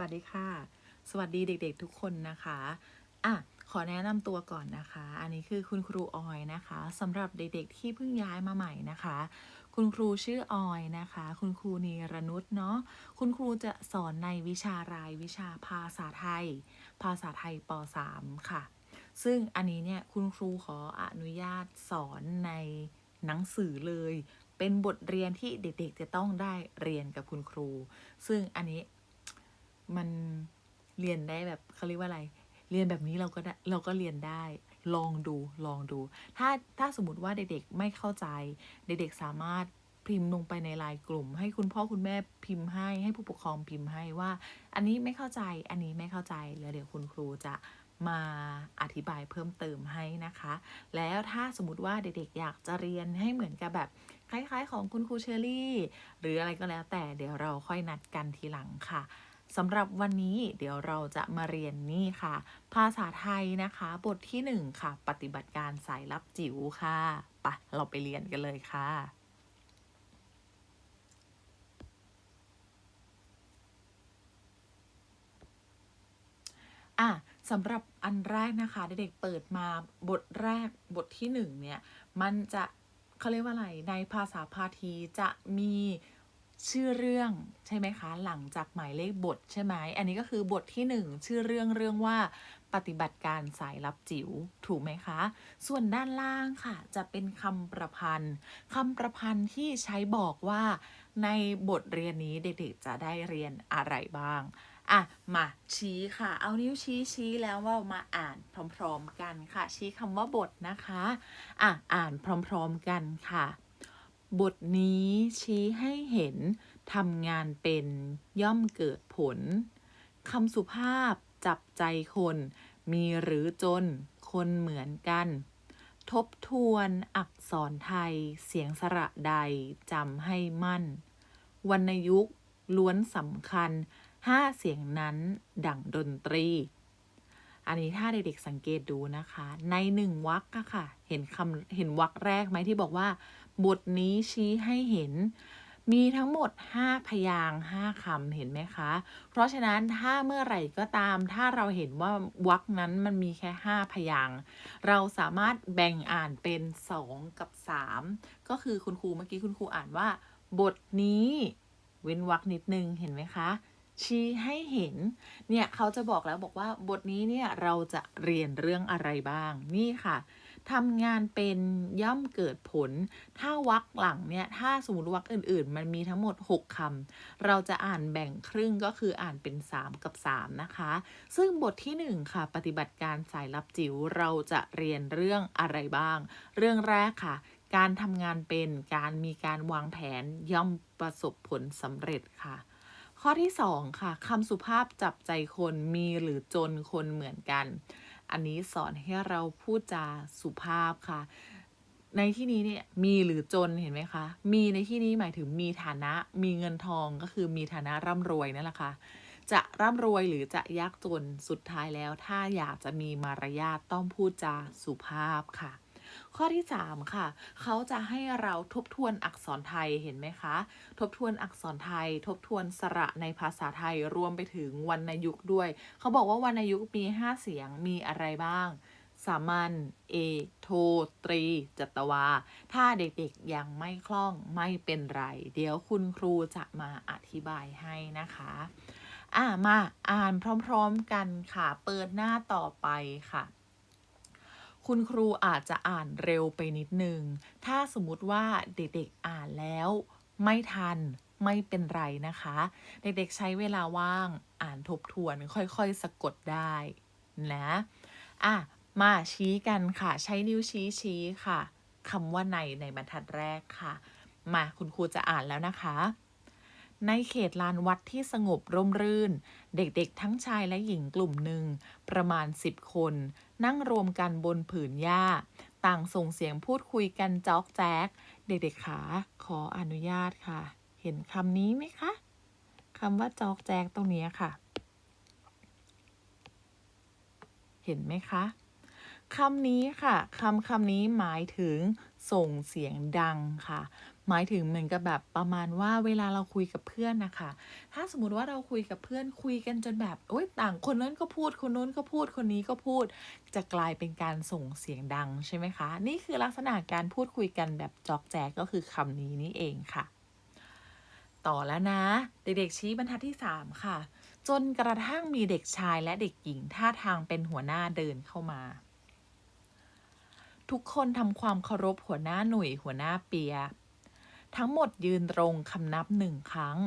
วัสดีค่ะ สวัสดีเด็กๆทุกคนนะคะอะขอแนะนำตัวก่อนนะคะ อันนี้คือคุณครูออยนะคะสำหรับเด็กๆที่เพิ่งย้ายมาใหม่นะคะ คุณครูชื่อออยนะคะ คุณครูนีรนุชเนาะ คุณครูจะสอนในวิชารายวิชาภาษาไทย ภาษาไทยป .3 ค่ะ ซึ่งอันนี้เนี่ยคุณครูขออนุญาตสอนในหนังสือเลย เป็นบทเรียนที่เด็กๆจะต้องได้เรียนกับคุณครู ซึ่งอันนี้ มันเรียนได้แบบเขาเรียกว่าอะไร เรียนแบบนี้เราก็ได้เราก็เรียนได้ ลองดูลองดู ถ้าถ้าสมมติว่าเด็กๆไม่เข้าใจ เด็กๆสามารถพิมพ์ลงไปในไลน์กลุ่ม ให้คุณพ่อคุณแม่พิมพ์ให้ให้ผู้ปกครองพิมพ์ให้ว่า อันนี้ไม่เข้าใจอันนี้ไม่เข้าใจแล้วเดี๋ยวคุณครูจะมาอธิบายเพิ่มเติมให้นะคะ แล้วถ้าสมมติว่าเด็กๆอยากจะเรียนให้เหมือนกับแบบคล้ายๆ ของคุณครูเชอรี่ หรืออะไรก็แล้วแต่เดี๋ยวเราค่อยนัดกันทีหลังค่ะ สำหรับวันนี้เดี๋ยวเราจะมาเรียนนี่ค่ะ ภาษาไทยนะคะ บทที่หนึ่งค่ะ ปฏิบัติการสายลับจิ๋วค่ะไปะเราไปเรียนกันเลยค่ะ อะสำหรับอันแรกนะคะเด็กๆเปิดมาบทแรกบทที่หนึ่งเนี่ย มันจะเขาเรียกว่าอะไร ในภาษาพาทีจะมี ชื่อเรื่องใช่ไหมคะ หลังจากหมายเลขบทใช่ไหมอันนี้ก็คือบทที่หนึ่งชื่อเรื่องเรื่องว่าปฏิบัติการสายลับจิ๋วถูกไหมคะ ส่วนด้านล่างค่ะ จะเป็นคำประพันธ์คำประพันธ์ที่ใช้บอกว่าในบทเรียนนี้เด็กๆจะได้เรียนอะไรบ้างอะมาชี้ค่ะ เอานิ้วชี้ชี้แล้วว่ามาอ่านพร้อม ๆ กันค่ะ ชี้คำว่าบทนะคะ อะอ่านพร้อม ๆ กันค่ะ บทนี้ชี้ให้เห็นทำงานเป็นย่อมเกิดผลคำสุภาพจับใจคน มีหรือจน คนเหมือนกัน ทบทวนอักษรไทย เสียงสระใดจำให้มั่น วรรณยุกต์ล้วนสำคัญห้าเสียงนั้นดั่งดนตรี อันนี้ถ้าเด็กๆสังเกตดูนะคะ ในหนึ่งวรรคอะค่ะ เห็นคำเห็นวรรคแรกไหมที่บอกว่า บทนี้ชี้ให้เห็น มีทั้งหมด 5 พยางค์5คำเห็นไหมคะ เพราะฉะนั้นถ้าเมื่อไหร่ก็ตาม ถ้าเราเห็นว่าวรรคนั้นมันมีแค่ 5 พยางค์เราสามารถแบ่งอ่านเป็น 2 กับ 3 ก็คือคุณครูเมื่อกี้คุณครูอ่านว่า บทนี้เว้นวรรคนิดนึงเห็นไหมคะชี้ให้เห็น เนี่ยเขาจะบอกแล้วบอกว่าบทนี้เนี่ยเราจะเรียนเรื่องอะไรบ้าง นี่ค่ะ ทำงานเป็นย่อมเกิดผล ถ้าวรรคหลังเนี่ย ถ้าสมมติวรรคอื่น ๆ มันมีทั้งหมด 6คำเราจะอ่านแบ่งครึ่งก็คืออ่านเป็น 3 กับ 3 นะคะ ซึ่งบทที่ 1 ค่ะ ปฏิบัติการสายลับจิ๋วเราจะเรียนเรื่องอะไรบ้าง เรื่องแรกค่ะ การทำงานเป็นการมีการวางแผนย่อมประสบผลสำเร็จค่ะข้อที่ 2 ค่ะคำสุภาพจับใจคนมีหรือจนคนเหมือนกัน อันนี้สอนให้เราพูดจาสุภาพค่ะ ในที่นี้เนี่ยมีหรือจนเห็นไหมคะ มีในที่นี้หมายถึงมีฐานะมีเงินทองก็คือมีฐานะร่ำรวยนั่นแหละค่ะจะร่ำรวยหรือจะยากจนสุดท้ายแล้ว ถ้าอยากจะมีมารยาทต้องพูดจาสุภาพค่ะ ข้อที่ 3 ค่ะ เขาจะให้เราทบทวนอักษรไทยเห็นไหมคะ ทบทวนอักษรไทย ทบทวนสระในภาษาไทยรวมไปถึงวรรณยุกต์ด้วย เขาบอกว่าวรรณยุกต์มี 5 เสียงมีอะไรบ้างสามัญ เอก โท ตรี จัตวา ถ้าเด็กๆยังไม่คล่องไม่เป็นไร เดี๋ยวคุณครูจะมาอธิบายให้นะคะ อะมาอ่านพร้อมๆกันค่ะ เปิดหน้าต่อไปค่ะ คุณครูอาจจะอ่านเร็วไปนิดนึง ถ้าสมมติว่าเด็กๆอ่านแล้วไม่ทันไม่เป็นไรนะคะ เด็กๆใช้เวลาว่างอ่านทบทวนค่อยๆ สะกดได้นะอะมาชี้กันค่ะ ใช้นิ้วชี้ชี้ค่ะคำว่าในในบรรทัดแรกค่ะ มาคุณครูจะอ่านแล้วนะคะ ในเขตลานวัดที่สงบร่มรื่น เด็กๆ ทั้งชายและหญิงกลุ่มหนึ่ง ประมาณ10คน นั่งรวมกันบนผืนหญ้า ต่างส่งเสียงพูดคุยกันจอกแจ๊ก เด็กๆขาขออนุญาตค่ะ เห็นคำนี้ไหมคะคำว่าจอกแจ๊กตรงนี้ค่ะ เห็นไหมคะคำนี้ค่ะคำคำนี้หมายถึงส่งเสียงดังค่ะ หมายถึงเหมือนกับแบบประมาณว่าเวลาเราคุยกับเพื่อนนะคะ ถ้าสมมติว่าเราคุยกับเพื่อนคุยกันจนแบบโอ๊ยต่างคนนั้นก็พูดคนนู้นก็พูดคนนี้ก็พูด จะกลายเป็นการส่งเสียงดังใช่ไหมคะ นี่คือลักษณะการพูดคุยกันแบบจอกแจกก็คือคำนี้นี่เองค่ะ ต่อแล้วนะ เด็กๆชี้บรรทัดที่ 3 ค่ะ จนกระทั่งมีเด็กชายและเด็กหญิงท่าทางเป็นหัวหน้าเดินเข้ามาทุกคนทำความเคารพหัวหน้าหน่วยหัวหน้าเปีย ทั้งหมดยืนตรงคำนับหนึ่งครั้ง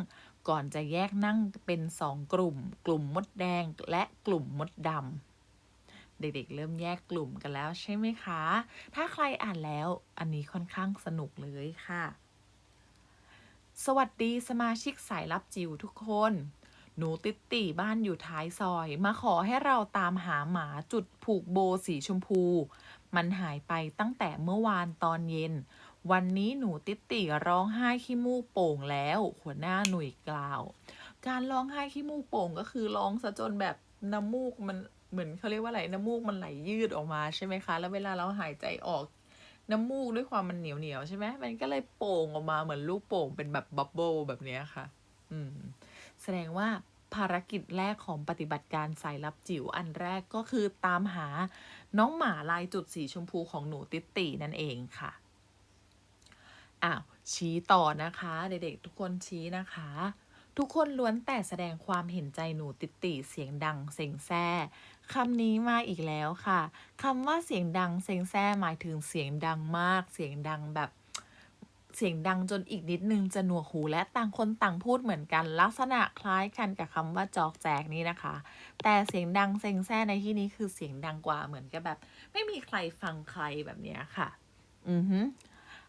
ก่อนจะแยกนั่งเป็นสองกลุ่ม กลุ่มมดแดงและกลุ่มมดดำเด็กๆเริ่มแยกกลุ่มกันแล้วใช่ไหมคะ ถ้าใครอ่านแล้วอันนี้ค่อนข้างสนุกเลยค่ะ สวัสดีสมาชิกสายลับจิ๋วทุกคน หนูติดตีบ้านอยู่ท้ายซอย มาขอให้เราตามหาหมาจุดผูกโบสีชมพู มันหายไปตั้งแต่เมื่อวานตอนเย็น วันนี้หนูติดตีร้องไห้ขี้มูกโป่งแล้ว หัวหน้าหน่วยกล่าว การร้องไห้ขี้มูกโป่งก็คือร้องซะจนแบบน้ำมูกมันเหมือนเขาเรียกว่าอะไรน้ำมูกมันไหลยืดออกมาใช่ไหมคะ แล้วเวลาเราหายใจออกน้ำมูกด้วยความมันเหนียวเหนียวใช่ไหมมันก็เลยโป่งออกมาเหมือนลูกโป่งเป็นแบบบับเบิลแบบนี้ค่ะ อืม แสดงว่าภารกิจแรกของปฏิบัติการสายลับจิ๋วอันแรกก็คือตามหาน้องหมาลายจุดสีชมพูของหนูติตตีนั่นเองค่ะ อ้าวชี้ต่อนะคะ เด็กๆทุกคนชี้นะคะ ทุกคนล้วนแต่แสดงความเห็นใจหนูติดติเสียงดังเซ็งแซ่คำนี้มาอีกแล้วค่ะคำว่าเสียงดังเซ็งแซ่หมายถึงเสียงดังมาก เสียงดังแบบเสียงดังจนอีกนิดนึงจะหนวกหูและต่างคนต่างพูดเหมือนกัน ลักษณะคล้ายกันกับคำว่าจอกแจกนี้นะคะ แต่เสียงดังเซ็งแซ่ในที่นี้คือเสียงดังกว่าเหมือนกับแบบ ไม่มีใครฟังใครแบบนี้ค่ะ อือฮึ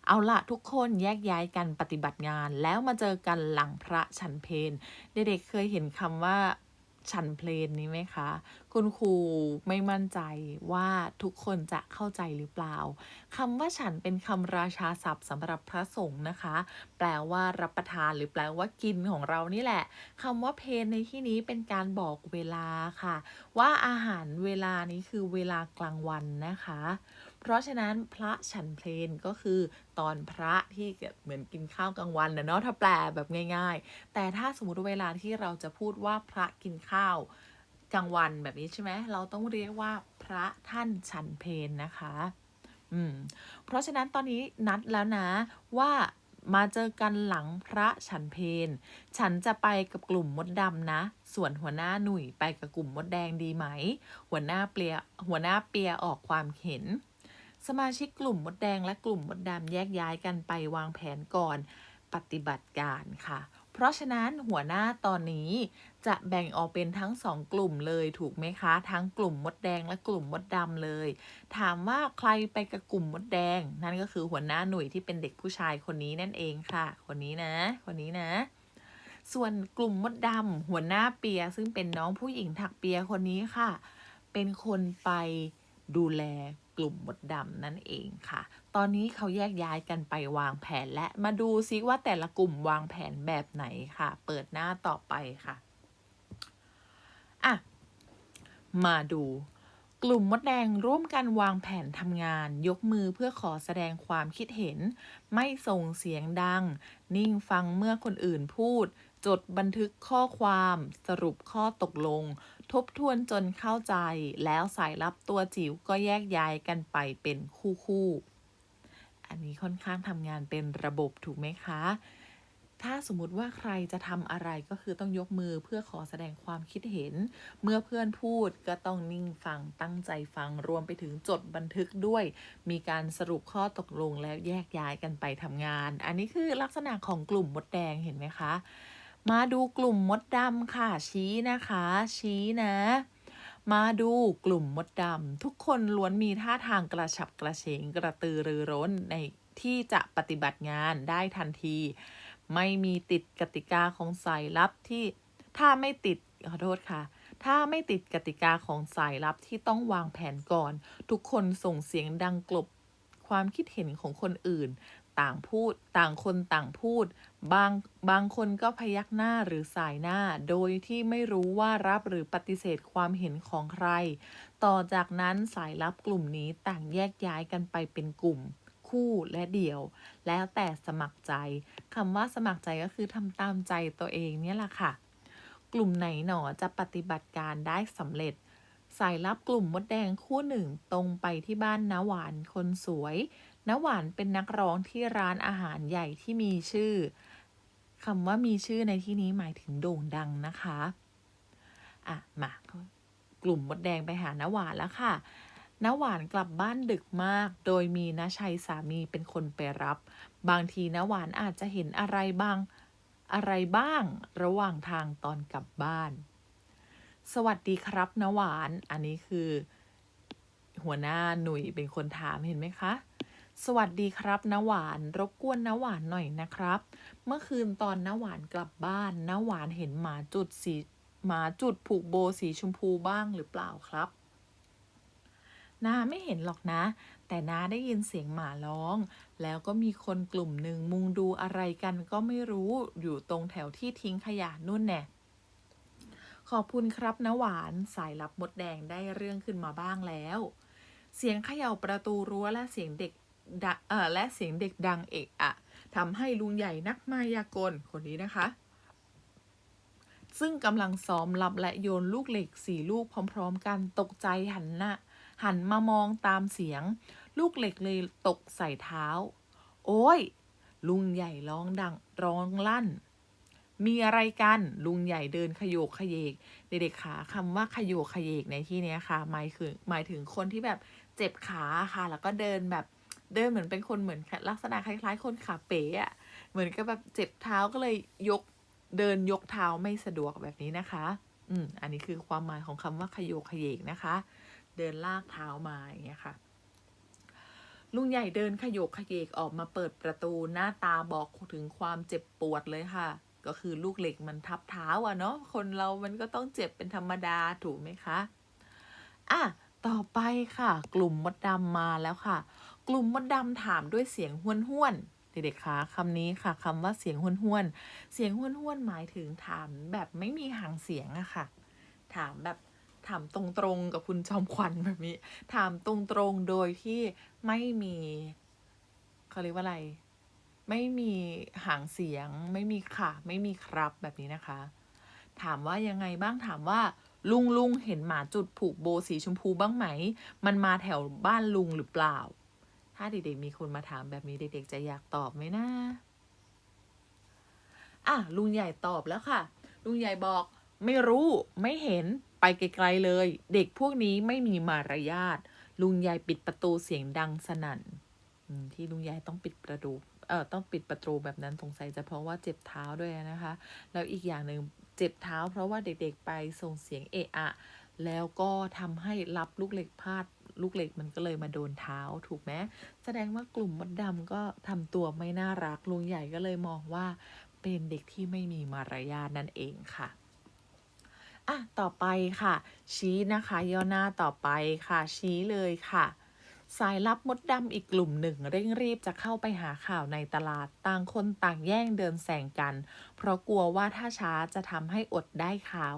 เอาละทุกคนแยกย้ายกันปฏิบัติงาน แล้วมาเจอกันหลังพระฉันเพลเด็กๆเคยเห็นคำว่าฉันเพลนนี้ไหมคะ คุณครูไม่มั่นใจว่าทุกคนจะเข้าใจหรือเปล่าคำว่าฉันเป็นคำราชาศัพท์สำหรับพระสงฆ์นะคะ แปลว่ารับประทานหรือแปลว่ากินของเรานี่แหละคำว่าเพนในที่นี้เป็นการบอกเวลาค่ะ ว่าอาหารเวลานี้คือเวลากลางวันนะคะ เพราะฉะนั้นพระฉันเพลนก็คือตอนพระที่เหมือนกินข้าวกลางวันนะเนาะถ้าแปลแบบง่าย ๆ แต่ถ้าสมมติเวลาที่เราจะพูดว่าพระกินข้าวกลางวันแบบนี้ใช่ไหมเราต้องเรียกว่าพระท่านฉันเพลนะคะอืมเพราะฉะนั้นตอนนี้นัดแล้วนะว่ามาเจอกันหลังพระฉันเพน ฉันจะไปกับกลุ่มมดดำนะ ส่วนหัวหน้าหนุ่ยไปกับกลุ่มมดแดงดีไหม หัวหน้าเปียหัวหน้าเปียออกความเห็น สมาชิกกลุ่มมดแดงและกลุ่มมดดำแยกย้ายกันไปวางแผนก่อนปฏิบัติการค่ะ เพราะฉะนั้นหัวหน้าตอนนี้จะแบ่งออกเป็นทั้งสองกลุ่มเลยถูกไหมคะ ทั้งกลุ่มมดแดงและกลุ่มมดดำเลย ถามว่าใครไปกับกลุ่มมดแดง นั่นก็คือหัวหน้าหน่วยที่เป็นเด็กผู้ชายคนนี้นั่นเองค่ะ คนนี้นะ คนนี้นะส่วนกลุ่มมดดำหัวหน้าเปีย ซึ่งเป็นน้องผู้หญิงถักเปียคนนี้ค่ะ เป็นคนไปดูแล กลุ่มมดดำนั่นเองค่ะ ตอนนี้เขาแยกย้ายกันไปวางแผนและมาดูซิว่าแต่ละกลุ่มวางแผนแบบไหนค่ะ เปิดหน้าต่อไปค่ะอะมาดู กลุ่มมดแดงร่วมกันวางแผนทำงาน ยกมือเพื่อขอแสดงความคิดเห็น ไม่ส่งเสียงดัง นิ่งฟังเมื่อคนอื่นพูด จดบันทึกข้อความ สรุปข้อตกลง ทบทวนจนเข้าใจแล้วสายลับตัวจิ๋วก็แยกย้ายกันไปเป็นคู่คู่ๆอันนี้ค่อนข้างทำงานเป็นระบบถูกไหมคะ ถ้าสมมุติว่าใครจะทำอะไรก็คือต้องยกมือเพื่อขอแสดงความคิดเห็น เมื่อเพื่อนพูดก็ต้องนิ่งฟังตั้งใจฟังรวมไปถึงจดบันทึกด้วย มีการสรุปข้อตกลงแล้วแยกย้ายกันไปทำงาน อันนี้คือลักษณะของกลุ่มมดแดงเห็นไหมคะ มาดูกลุ่มมดดำค่ะ ชี้นะคะ ชี้นะ มาดูกลุ่มมดดำทุกคนล้วนมีท่าทางกระฉับกระเฉงกระตือรือร้นในที่จะปฏิบัติงานได้ทันที ไม่มีติดกติกาของสายลับที่ถ้าไม่ติดขอโทษค่ะ ถ้าไม่ติดกติกาของสายลับที่ต้องวางแผนก่อน ทุกคนส่งเสียงดังกลบความคิดเห็นของคนอื่น ต่างพูด ต่างคนต่างพูด บางบางคนก็พยักหน้าหรือสายหน้า โดยที่ไม่รู้ว่ารับหรือปฏิเสธความเห็นของใคร ต่อจากนั้นสายลับกลุ่มนี้ต่างแยกย้ายกันไปเป็นกลุ่ม คู่และเดี่ยว แล้วแต่สมัครใจคำว่าสมัครใจก็คือทำตามใจตัวเองเนี่ยแหละค่ะ กลุ่มไหนหนอจะปฏิบัติการได้สำเร็จสายลับกลุ่มมดแดงคู่หนึ่งตรงไปที่บ้านน้าหวานคนสวย น้าหวานเป็นนักร้องที่ร้านอาหารใหญ่ที่มีชื่อคำว่ามีชื่อในที่นี้หมายถึงโด่งดังนะคะ อะ มากลุ่มมดแดงไปหาน้าหวานแล้วค่ะน้าหวานกลับบ้านดึกมาก โดยมีน้าชัยสามีเป็นคนไปรับ บางทีน้าหวานอาจจะเห็นอะไรบ้างอะไรบ้างระหว่างทางตอนกลับบ้าน สวัสดีครับน้าหวาน อันนี้คือ หัวหน้าหนุ่ยเป็นคนถามเห็นไหมคะ สวัสดีครับน้าหวาน รบกวนน้าหวานหน่อยนะครับ เมื่อคืนตอนน้าหวานกลับบ้านน้าหวานเห็นหมาจุดสีหมาจุดผูกโบสีชมพูบ้างหรือเปล่าครับนาไม่เห็นหรอกนะ แต่นาได้ยินเสียงหมาร้อง แล้วก็มีคนกลุ่มหนึ่งมุงดูอะไรกันก็ไม่รู้อยู่ตรงแถวที่ทิ้งขยะนู่นแน่ขอบคุณครับนะหวานสายลับมดแดงได้เรื่องขึ้นมาบ้างแล้ว เสียงเขย่าประตูรั้วและเสียงเด็ก เอ่อและเสียงเด็กดังเอะอะทำให้ลุงใหญ่นักมายากลคนนี้นะคะ ซึ่งกำลังซ้อมรับและโยนลูกเหล็กสี่ลูกพร้อม ๆ กันตกใจหันหน้าหันมามองตามเสียง ลูกเหล็กเลยตกใส่เท้า โอ้ย ลุงใหญ่ร้องดังร้องลั่น มีอะไรกันลุงใหญ่เดินขยโยกขยเยกเด็กๆขาคำว่าขยโยกขยเยกในที่นี้ค่ะหมายถึงหมายถึงคนที่แบบเจ็บขาค่ะ แล้วก็เดินแบบ เดินเหมือนเป็นคนเหมือนลักษณะคล้าย ๆ คนขาเป๋อะเหมือนกับแบบเจ็บเท้าก็เลยยกเดินยกเท้าไม่สะดวกแบบนี้นะคะ อืม อันนี้คือความหมายของคำว่าขยโยขยเยกนะคะ เดินลากเท้ามาอย่างเงี้ยค่ะ ลุงใหญ่เดินขยโยกขยเยกออกมาเปิดประตูหน้าตาบอกถึงความเจ็บปวดเลยค่ะ ก็คือลูกเหล็กมันทับเท้าอะเนาะ คนเรามันก็ต้องเจ็บเป็นธรรมดาถูกไหมคะ อะ ต่อไปค่ะ กลุ่มมดดำมาแล้วค่ะ กลุ่มมดดำถามด้วยเสียงห้วนห้วนๆเด็กๆคะคำนี้ค่ะคำว่าเสียงห้วนห้วนๆเสียงห้วนห้วนๆหมายถึงถามแบบไม่มีหางเสียงอะค่ะ ถามแบบถามตรงๆกับคุณจอมขวัญแบบนี้ ถามตรงๆโดยที่ไม่มีเขาเรียกว่าอะไร ไม่มีหางเสียง ไม่มีค่ะ ไม่มีครับแบบนี้นะคะ ถามว่ายังไงบ้างถามว่า ลุงลุงเห็นหมาจุดผูกโบสีชมพูบ้างไหม มันมาแถวบ้านลุงหรือเปล่า ถ้าเด็กๆมีคนมาถามแบบนี้เด็กๆจะอยากตอบไหมนะอะลุงใหญ่ตอบแล้วค่ะ ลุงใหญ่บอกไม่รู้ไม่เห็นไปไกลๆเลย เด็กพวกนี้ไม่มีมารยาทลุงใหญ่ปิดประตูเสียงดังสนั่นที่ลุงใหญ่ต้องปิดประตู เอ่อ ต้องปิดประตูแบบนั้นสงสัยจะเพราะว่าเจ็บเท้าด้วยนะคะ แล้วอีกอย่างหนึ่งเจ็บเท้า เพราะว่าเด็กๆไปส่งเสียงเอะอะ แล้วก็ทำให้รับลูกเหล็กพลาด ลูกเหล็กมันก็เลยมาโดนเท้าถูกไหมแสดงว่ากลุ่มมดดำก็ทำตัวไม่น่ารักลุงใหญ่ก็เลยมองว่าเป็นเด็กที่ไม่มีมารยาทนั่นเองค่ะอะต่อไปค่ะ ชี้นะคะย่อหน้าต่อไปค่ะ ชี้เลยค่ะ สายลับมดดำอีกกลุ่มหนึ่งเร่งรีบจะเข้าไปหาข่าวในตลาด ต่างคนต่างแย่งเดินแซงกัน เพราะกลัวว่าถ้าช้าจะทำให้อดได้ข่าว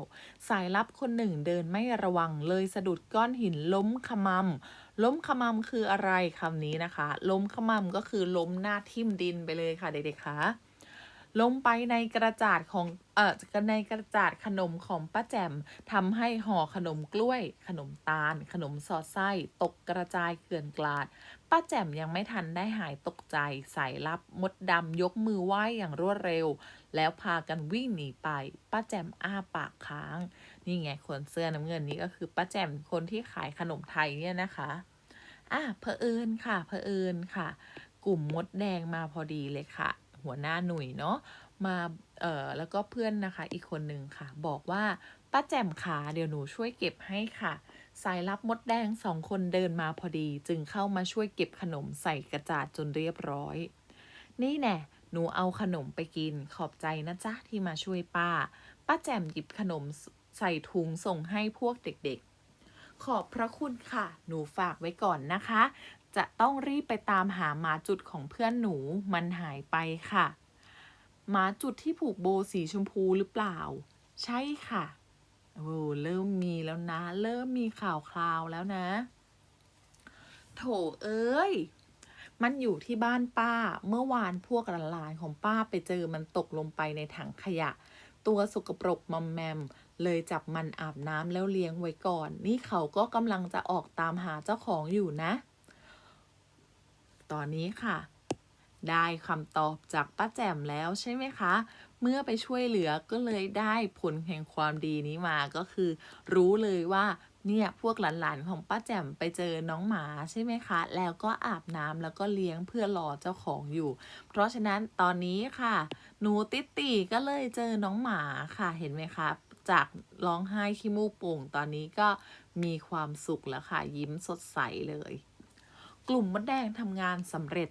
สายลับคนหนึ่งเดินไม่ระวังเลยสะดุดก้อนหินล้มขมำล้มขมำคืออะไรคำนี้นะคะ ล้มขมำก็คือล้มหน้าทิ่มดินไปเลยค่ะเด็กๆคะ ลงไปในกระจาดของเอ่อในกระจาดขนมของป้าแจ่มทำให้ห่อขนมกล้วย ขนมตาล ขนมสอดไส้ ตกกระจายเกลื่อนกลาด ป้าแจ่มยังไม่ทันได้หายตกใจสายลับมดดำยกมือไหว้อย่างรวดเร็ว แล้วพากันวิ่งหนีไป ป้าแจ่มอ้าปากค้าง นี่ไงคนเสื้อน้ำเงินนี้ก็คือป้าแจ่มคนที่ขายขนมไทยเนี่ยนะคะอะเผอิญค่ะเผอิญค่ะ กลุ่มมดแดงมาพอดีเลยค่ะ หัวหน้าหนุ่ยเนาะมาเอ่อแล้วก็เพื่อนนะคะอีกคนหนึ่งค่ะ บอกว่าป้าแจ่มขาเดี๋ยวหนูช่วยเก็บให้ค่ะ สายลับมดแดงสองคนเดินมาพอดี จึงเข้ามาช่วยเก็บขนมใส่กระจาดจนเรียบร้อย นี่แน่หนูเอาขนมไปกินขอบใจนะจ๊ะที่มาช่วยป้า ป้าแจ่มหยิบขนมใส่ถุงส่งให้พวกเด็กๆ ขอบพระคุณค่ะ หนูฝากไว้ก่อนนะคะ จะต้องรีบไปตามหาหมาจุดของเพื่อนหนูมันหายไปค่ะ หมาจุดที่ผูกโบสีชมพูหรือเปล่า ใช่ค่ะโอ้เริ่มมีแล้วนะ เริ่มมีข่าวคราวแล้วนะ โถเอ้ย มันอยู่ที่บ้านป้า เมื่อวานพวกหลานๆของป้าไปเจอมันตกลงไปในถังขยะ ตัวสกปรกมอมแมม เลยจับมันอาบน้ำแล้วเลี้ยงไว้ก่อน นี่เขาก็กำลังจะออกตามหาเจ้าของอยู่นะ ตอนนี้ค่ะ ได้คำตอบจากป้าแจ่มแล้วใช่ไหมคะ เมื่อไปช่วยเหลือก็เลยได้ผลแห่งความดีนี้มาก็คือ รู้เลยว่าเนี่ยพวกหลานๆของป้าแจ่มไปเจอน้องหมาใช่ไหมคะ แล้วก็อาบน้ำแล้วก็เลี้ยงเพื่อรอเจ้าของอยู่ เพราะฉะนั้นตอนนี้ค่ะ หนูติตติก็เลยเจอน้องหมาค่ะเห็นไหมคะ จากร้องไห้ขี้มูกโป่งตอนนี้ก็มีความสุขแล้วค่ะ ยิ้มสดใสเลย กลุ่มมดแดงทำงานสำเร็จ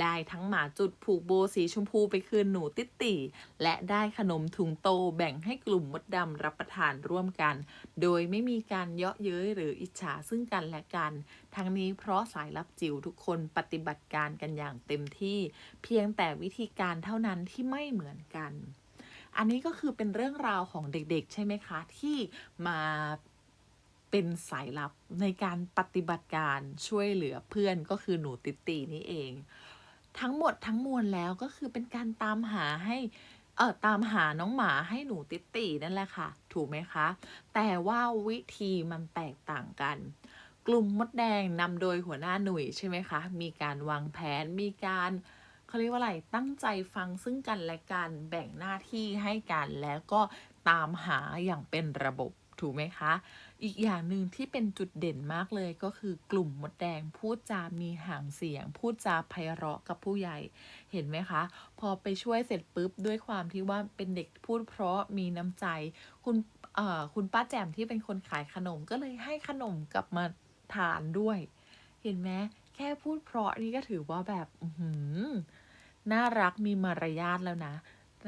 ได้ทั้งหมาจุดผูกโบสีชมพูไปคืนหนูติตติและได้ขนมถุงโตแบ่งให้กลุ่มมดดำรับประทานร่วมกัน โดยไม่มีการเยาะเย้ยหรืออิจฉาซึ่งกันและกัน ทั้งนี้เพราะสายลับจิ๋วทุกคนปฏิบัติการกันอย่างเต็มที่ เพียงแต่วิธีการเท่านั้นที่ไม่เหมือนกัน อันนี้ก็คือเป็นเรื่องราวของเด็กๆ ใช่ไหมคะ ที่มา เป็นสายลับในการปฏิบัติการช่วยเหลือเพื่อนก็คือหนูติตีนี่เอง ทั้งหมดทั้งมวลแล้วก็คือเป็นการตามหาให้เออตามหาน้องหมาให้หนูติตีนั่นแหละค่ะ ถูกไหมคะ แต่ว่าวิธีมันแตกต่างกัน กลุ่มมดแดงนำโดยหัวหน้าหนุ่ยใช่ไหมคะ มีการวางแผนมีการเขาเรียกว่าอะไร ตั้งใจฟังซึ่งกันและกันแบ่งหน้าที่ให้กันแล้วก็ตามหาอย่างเป็นระบบ ถูกไหมคะ อีกอย่างหนึ่งที่เป็นจุดเด่นมากเลยก็คือกลุ่มมดแดงพูดจามีหางเสียง พูดจาไพเราะกับผู้ใหญ่ เห็นไหมคะ พอไปช่วยเสร็จปุ๊บด้วยความที่ว่าเป็นเด็กพูดเพราะมีน้ำใจ คุณคุณป้าแจ่มที่เป็นคนขายขนมก็เลยให้ขนมกลับมาทานด้วย เห็นไหมแค่พูดเพราะนี่ก็ถือว่าแบบน่ารักมีมารยาทแล้วนะ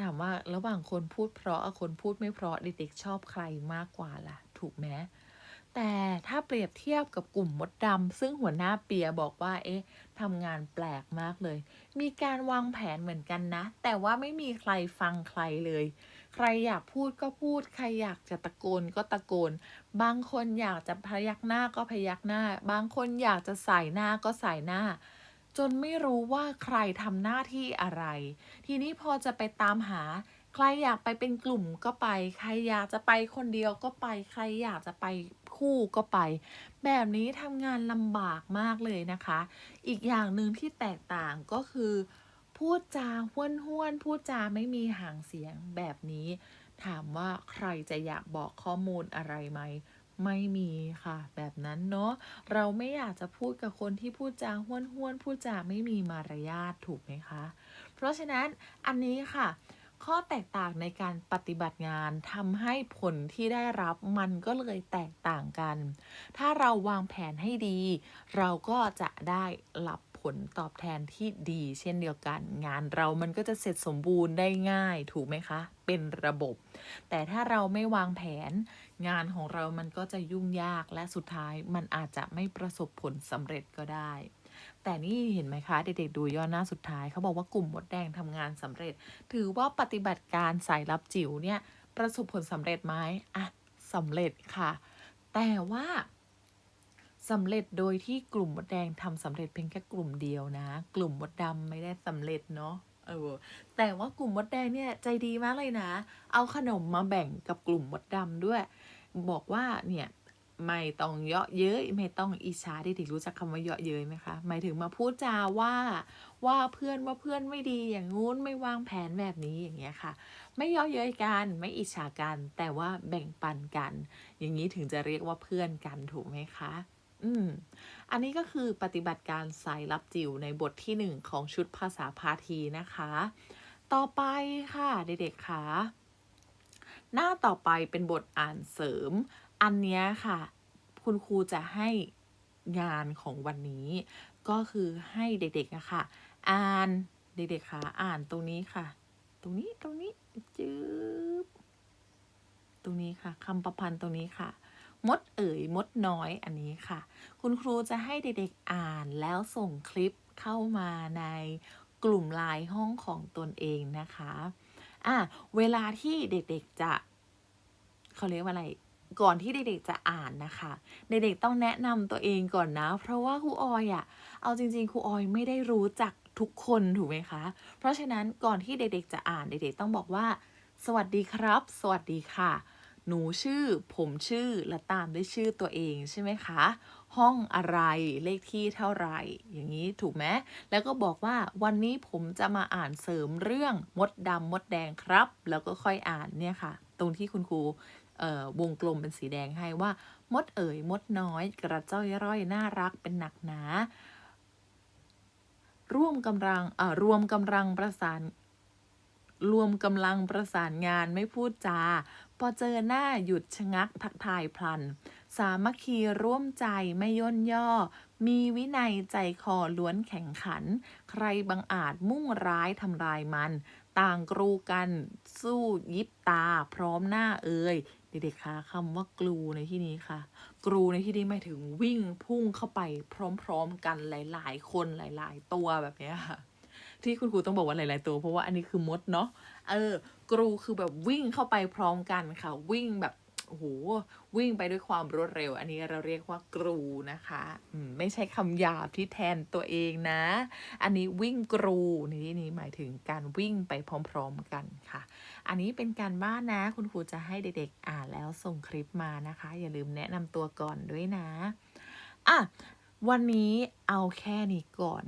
ถามว่าระหว่างคนพูดเพราะกับคนพูดไม่เพราะเด็กๆชอบใครมากกว่าล่ะ ถูกไหมแต่ถ้าเปรียบเทียบกับกลุ่มมดดำซึ่งหัวหน้าเปียบอกว่า เอ๊ะทำงานแปลกมากเลย มีการวางแผนเหมือนกันนะ แต่ว่าไม่มีใครฟังใครเลย ใครอยากพูดก็พูด ใครอยากจะตะโกนก็ตะโกน บางคนอยากจะพยักหน้าก็พยักหน้า บางคนอยากจะใส่หน้าก็ใส่หน้า จนไม่รู้ว่าใครทำหน้าที่อะไร ทีนี้พอจะไปตามหา ใครอยากไปเป็นกลุ่มก็ไป ใครอยากจะไปคนเดียวก็ไป ใครอยากจะไปคู่ก็ไป แบบนี้ทำงานลำบากมากเลยนะคะ อีกอย่างหนึ่งที่แตกต่างก็คือ พูดจาห้วนห้วนๆพูดจาไม่มีหางเสียงแบบนี้ ถามว่าใครจะอยากบอกข้อมูลอะไรไหม ไม่มีค่ะ แบบนั้นเนาะเราไม่อยากจะพูดกับคนที่พูดจาห้วนห้วนๆพูดจาไม่มีมารยาทถูกไหมคะ เพราะฉะนั้นอันนี้ค่ะ ข้อแตกต่างในการปฏิบัติงานทำให้ผลที่ได้รับมันก็เลยแตกต่างกัน ถ้าเราวางแผนให้ดี เราก็จะได้รับผลตอบแทนที่ดีเช่นเดียวกัน งานเรามันก็จะเสร็จสมบูรณ์ได้ง่ายถูกไหมคะ เป็นระบบ แต่ถ้าเราไม่วางแผน งานของเรามันก็จะยุ่งยากและสุดท้ายมันอาจจะไม่ประสบผลสำเร็จก็ได้ แต่นี่เห็นไหมคะ เด็กๆดูย่อหน้าสุดท้ายเขาบอกว่ากลุ่มมดแดงทำงานสำเร็จ ถือว่าปฏิบัติการสายลับจิ๋วเนี่ยประสบผลสำเร็จไหมอะสำเร็จค่ะ แต่ว่าสำเร็จโดยที่กลุ่มมดแดงทำสำเร็จเพียงแค่กลุ่มเดียวนะ กลุ่มมดดำไม่ได้สำเร็จเนาะเออแต่ว่ากลุ่มมดแดงเนี่ยใจดีมากเลยนะ เอาขนมมาแบ่งกับกลุ่มมดดำด้วย บอกว่าเนี่ยไม่ต้องเยาะเย้ยไม่ต้องอิจฉาเด็กๆรู้จักคำว่าเยาะเย้ยไหมคะหมายถึงมาพูดจาว่าว่าเพื่อนว่าเพื่อนไม่ดีอย่างงู้นไม่วางแผนแบบนี้อย่างเงี้ยค่ะ ไม่เยาะเย้ยกันไม่อิจฉากัน แต่ว่าแบ่งปันกัน อย่างนี้ถึงจะเรียกว่าเพื่อนกันถูกไหมคะอืมอันนี้ก็คือปฏิบัติการสายลับจิ๋วในบทที่หนึ่งของชุดภาษาพาทีนะคะ ต่อไปค่ะเด็กๆค่ะ หน้าต่อไปเป็นบทอ่านเสริม อันนี้ค่ะ คุณครูจะให้งานของวันนี้ ก็คือให้เด็กๆนะคะอ่านเด็กๆค่ะอ่านตรงนี้ค่ะ ตรงนี้ตรงนี้จืบตรงนี้ค่ะคำประพันธ์ตรงนี้ค่ะมดเอ๋ยมดน้อยอันนี้ค่ะ คุณครูจะให้เด็กๆอ่านแล้วส่งคลิปเข้ามาในกลุ่มไลน์ห้องของตนเองนะคะ อะเวลาที่เด็กๆจะเขาเรียกว่าอะไรก่อนที่เด็กๆจะอ่านนะคะ เด็กๆต้องแนะนำตัวเองก่อนนะ เพราะว่าครูออยอะเอาจริงๆครูออยไม่ได้รู้จักทุกคนถูกไหมคะ เพราะฉะนั้นก่อนที่เด็กๆจะอ่านเด็กๆต้องบอกว่า สวัสดีครับ สวัสดีค่ะ หนูชื่อ ผมชื่อ และตามด้วยชื่อตัวเองใช่ไหมคะ ห้องอะไรเลขที่เท่าไหร่ อย่างนี้ถูกไหมแล้วก็บอกว่าวันนี้ผมจะมาอ่านเสริมเรื่องมดดำมดแดงครับ แล้วก็ค่อยอ่านเนี่ยค่ะ ตรงที่คุณครูวงกลมเป็นสีแดงให้ว่า มดเอ๋ยมดน้อย กระเจ้อยร่อยน่ารักเป็นหนักหนาร่วมกำลังเอ่อรวมกำลังประสาน รวมกำลังประสานงานไม่พูดจา พอเจอหน้าหยุดชะงักทักทายพลัน สามัคคีร่วมใจไม่ย่นย่อ มีวินัยใจคอล้วนแข่งขัน ใครบังอาจมุ่งร้ายทำลายมัน ต่างกรูกันสู้ยิบตาพร้อมหน้าเอ่ยเด็กๆคะคำว่ากลูในที่นี้ค่ะกรูในที่นี้หมายถึงวิ่งพุ่งเข้าไปพร้อมๆกันหลาย ๆ คนหลาย ๆ ตัวแบบนี้ค่ะ ที่คุณครูต้องบอกว่าหลาย ๆ ตัว เพราะว่าอันนี้คือมดเนาะเออกรูคือแบบวิ่งเข้าไปพร้อมกันค่ะ วิ่งแบบโอ้โหวิ่งไปด้วยความรวดเร็ว อันนี้เราเรียกว่ากรูนะคะอืมไม่ใช่คำหยาบที่แทนตัวเองนะ อันนี้วิ่งกรูในที่นี้หมายถึงการวิ่งไปพร้อมๆกันค่ะ อันนี้เป็นการบ้านนะ คุณครูจะให้เด็กๆอ่านแล้วส่งคลิปมานะคะ อย่าลืมแนะนำตัวก่อนด้วยนะอะวันนี้เอาแค่นี้ก่อน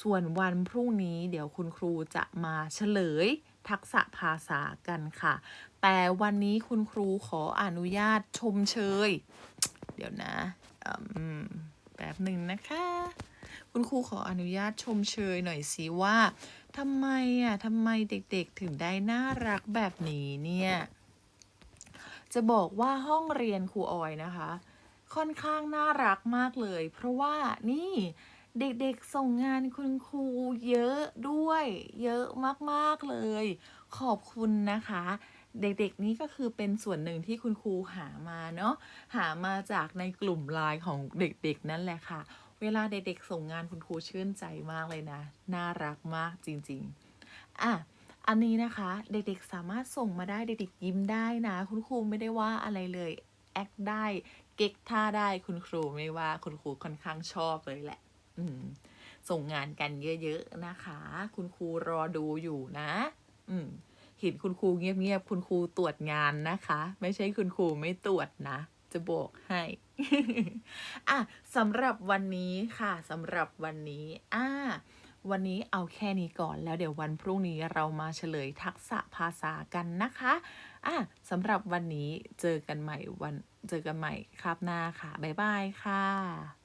ส่วนวันพรุ่งนี้เดี๋ยวคุณครูจะมาเฉลยทักษะภาษากันค่ะ แต่วันนี้คุณครูขออนุญาตชมเชย เดี๋ยวนะแป๊บหนึ่งนะคะ คุณครูขออนุญาตชมเชยหน่อยสิว่าทำไมอะทำไมเด็กๆถึงได้น่ารักแบบนี้เนี่ย จะบอกว่าห้องเรียนครูออยนะคะ ค่อนข้างน่ารักมากเลย เพราะว่านี่ เด็กๆส่งงานคุณครูเยอะด้วย เยอะมากๆเลย ขอบคุณนะคะ เด็กๆนี้ก็คือเป็นส่วนหนึ่งที่คุณครูหามาเนาะหามาจากในกลุ่มไลน์ของเด็กๆ นั่นแหละค่ะ เวลาเด็กๆส่งงานคุณครูชื่นใจมากเลยนะ น่ารักมากจริงๆอะอันนี้นะคะเด็กๆสามารถส่งมาได้เด็กๆยิ้มได้นะ คุณครูไม่ได้ว่าอะไรเลยแอคได้เก๊กท่าได้คุณครูไม่ว่าคุณครูค่อนข้างชอบเลยแหละ ส่งงานกันเยอะๆนะคะ คุณครูรอดูอยู่นะ อืมเห็นคุณครูเงียบๆ คุณครูตรวจงานนะคะ ไม่ใช่คุณครูไม่ตรวจนะ จะบอกให้อะสำหรับวันนี้ค่ะสำหรับวันนี้อ่าวันนี้เอาแค่นี้ก่อนแล้วเดี๋ยววันพรุ่งนี้เรามาเฉลยทักษะภาษากันนะคะอะสำหรับวันนี้เจอกันใหม่วันเจอกันใหม่ครับหน้าค่ะ บ๊ายบายค่ะ